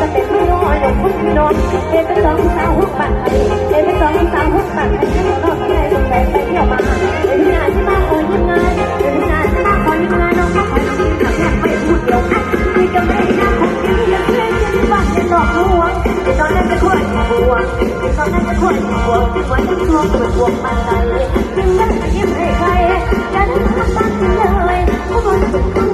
จะเป็นไม่น้อยหนุ่มผู้นอนเอเป็นสองสาวหัวปัดไทยเอเป็นสองสาวหัวปัดไทยนอกที่ไหนสงสัยไปเที่ยวมาเอ็นงานที่มาคอยยุ่งงานเอ็นงานที่มาคอยยุ่งงานน้องก็คอยทำกินขับแยกไปพูดเดียวกันคุยกันไม่ได้คงยังยังเล่นยังบ้านยังดอกลวงเดี๋ยวตอนนั้นจะคุยบวงเดี๋ยวตอนนั้นจะคุยบวงวันยังทวเป็นบวงมาใจยังไม่ได้ยิ้มให้ใครย่าได้ทำบ้านเลยเพราะว่าเป็นคน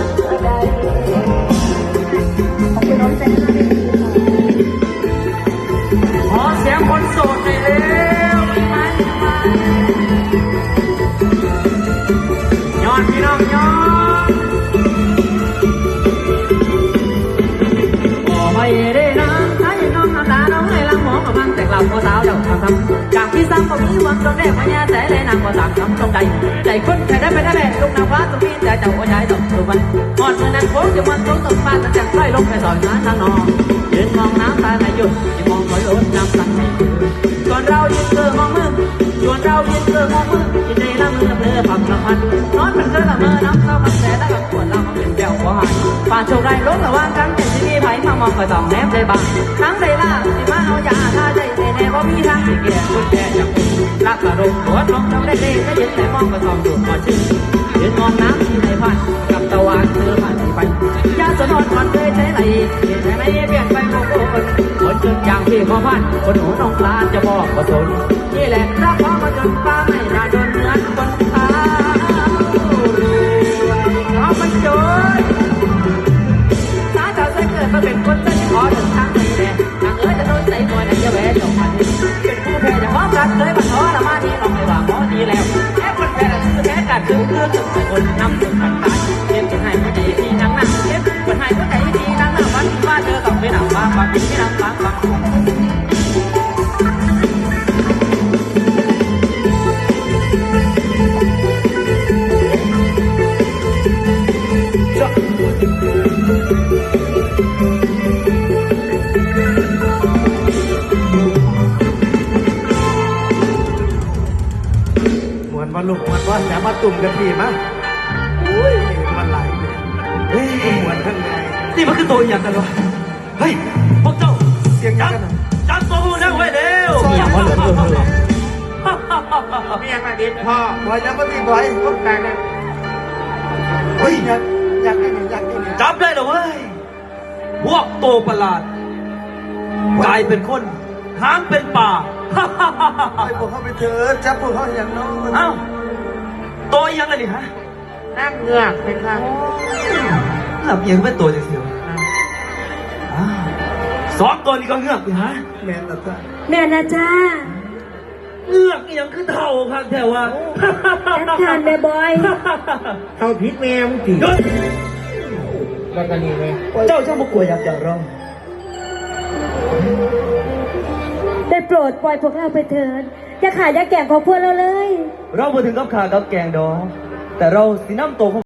ขอบคุณน้องแซน วังตรงแรกพญาแสเลยนางก็สามคำตรงใดใจคนใครได้ไปได้แหละลูกนางฟ้าตรงนี้แต่เจ้าก็ย้ายดอกตัวมันอ่อนเมื่อนั้นโค้งจะมันโค้งตกฟ้าแต่จากไล่ลงไปสอนน้ำทางนองยืนมองน้ำตาไม่หยุดจะมองคอยลดน้ำสั่นไม่คืนส่วนเรายืนเกลือมองมือส่วนเรายืนเกลือมองมือจิตใจละมือเพลอผักละพันนอนเป็นเธอละเมอน้ำเข้ามันแสแล้วกับขวดเราเป็นแก้วหัวหายป่าโชคได้ลงระว่างกันเป็นที่มีไผ่มามองคอยส่องแนมใจบางทั้งใจล่าสิมาเอายาท่าใจใจแน่ว่ามีทางที่เกียคนแก่จับรั กระดมหัวลงจำได้เลยก็ยืนแต่มองกระสอบดูดพอชื่นยืนมองน้ำที่ไหนผ่านกับตะวันเธอผ่านไปยาสนอนก่อนเคยใช้ไหลเห็นไหมเปลี่ยนไปโมโหคนคนจนอย่างที่ขอพันคนหูน้องปลาจะบอกว่าสนนี่แหละรักพ่อมาจนป้าไเลยมาท้อละมาดีลองไม่ว่าหมอดีแล้วแค่คนแพ้คือแพ้กัดคือคือนถึงคนนำถึงพันตาเก็บคนให้ผู้ดีที่นั่งนั่งเก็บคนให้ผู้ใจที่นั่งนั่งวันว่าเธอต้องไปนั่งฟังฟังที่นั่งฟังฟังหม นว่าแสมาตุ่มกันพี่มั้งอุ้ยมันไหลเลยเฮ้ยหมวนข้างในนี่มันคือตัวอย่างกันวะเฮ้ยพวกเจ้าเสียงจัยับงกันจับตัวพวกนั้นไว้เร็วมีอย่างว่าเหลือเกินเลยเมียมาดิดพ่อหมวนยังไม่มีไว้ต้องการนะเฮ้ยอยากอยากได้หนึ่งอยากได้หนึ่งจับได้เหรอเว้ยพวกโตวประหลาดกลายเป็นคนหางเป็นป่าไอ้พวกเขาไปเถอะจับพวกเขาอย่างน้องเอ้า ตัวยังไงนี่ฮะนั่งเหงือกเป็นค่ะหลับยังเป็นตัวจังสิวะอ้าวสองตัวนี้ก็เงือกนี่ฮะแม่ตาตาแม่นะจ้าเงือกอีหยังคือเท่าครับแถวว่านักทานแบบอยเอาพิษแมวผีเฮ้ยแล้วก็นี่ไหมเจ้าเจ้ามากลัวอยากจะร้องได้โปรดปล่อยพวกเราไปเถิด จะขายยาแก่งของพวกเราเลย เรามาถึงกับขากับแกงดองแต่เราสีน้ำโตของ